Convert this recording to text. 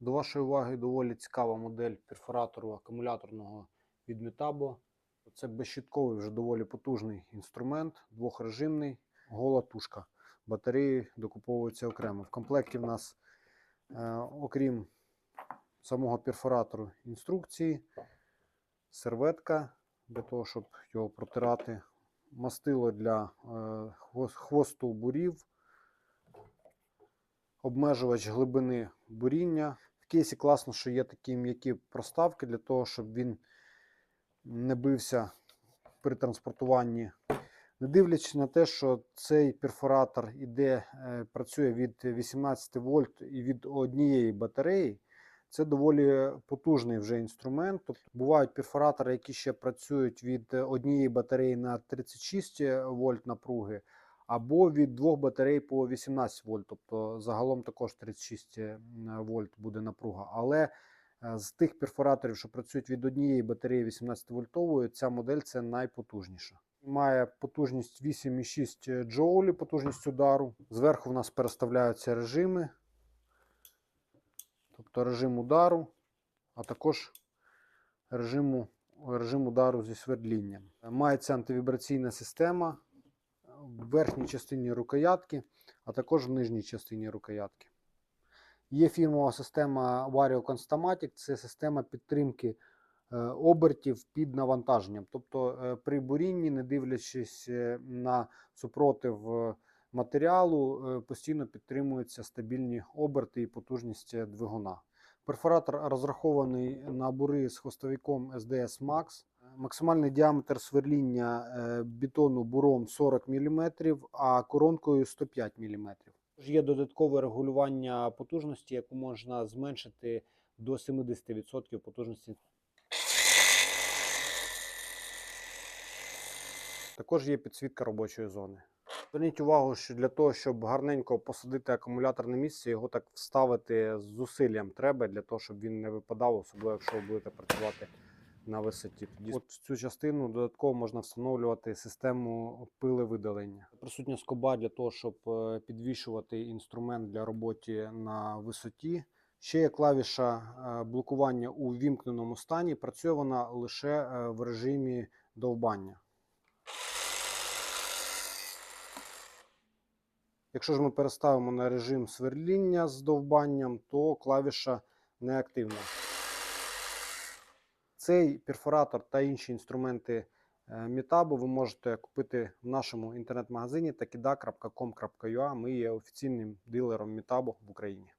До вашої уваги доволі цікава модель перфоратору акумуляторного від Metabo. Це безщітковий, вже доволі потужний інструмент, двохрежимний, гола тушка. Батареї докуповуються окремо. В комплекті в нас, е, окрім самого перфоратору, інструкції, серветка для того, щоб його протирати, мастило для е, хвосту бурів, обмежувач глибини буріння. В кейсі класно, що є такі м'які проставки для того, щоб він не бився при транспортуванні. Не дивлячись на те, що цей перфоратор іде, е, працює від 18 вольт і від однієї батареї, це доволі потужний вже інструмент. Тобто бувають перфоратори, які ще працюють від однієї батареї на 36 вольт напруги, або від двох батарей по 18 вольт. Тобто загалом також 36 вольт буде напруга. Але е, з тих перфораторів, що працюють від однієї батареї 18 вольтової, ця модель це найпотужніша. Має потужність 8,6 джоулі, потужність удару. Зверху в нас переставляються режими, тобто режим удару, а також режиму, режим удару зі свердлінням. Мається антивібраційна система в верхній частині рукоятки, а також в нижній частині рукоятки. Є фірмова система Vario Constamatic, це система підтримки е, обертів під навантаженням. Тобто е, при бурінні, не дивлячись е, на супротив матеріалу, постійно підтримуються стабільні оберти і потужність двигуна. Перфоратор розрахований на бури з хвостовиком SDS Max. Максимальний діаметр сверління е, бетону буром 40 мм, а коронкою 105 мм. Є додаткове регулювання потужності, яку можна зменшити до 70% потужності. Також є підсвітка робочої зони. Зверніть увагу, що для того, щоб гарненько посадити акумулятор на місце, його так вставити з зусиллям треба для того, щоб він не випадав, особливо якщо ви будете працювати на висоті. Тоді от в цю частину додатково можна встановлювати систему пилевидалення. Присутня скоба для того, щоб е, підвішувати інструмент для роботи на висоті. Ще є клавіша е, блокування у вімкненому стані. Працює вона лише е, в режимі довбання. Якщо ж ми переставимо на режим сверління з довбанням, то клавіша неактивна. Цей перфоратор та інші інструменти мітабу ви можете купити в нашому інтернет-магазині takida.com.ua. Ми є офіційним дилером мітабу в Україні.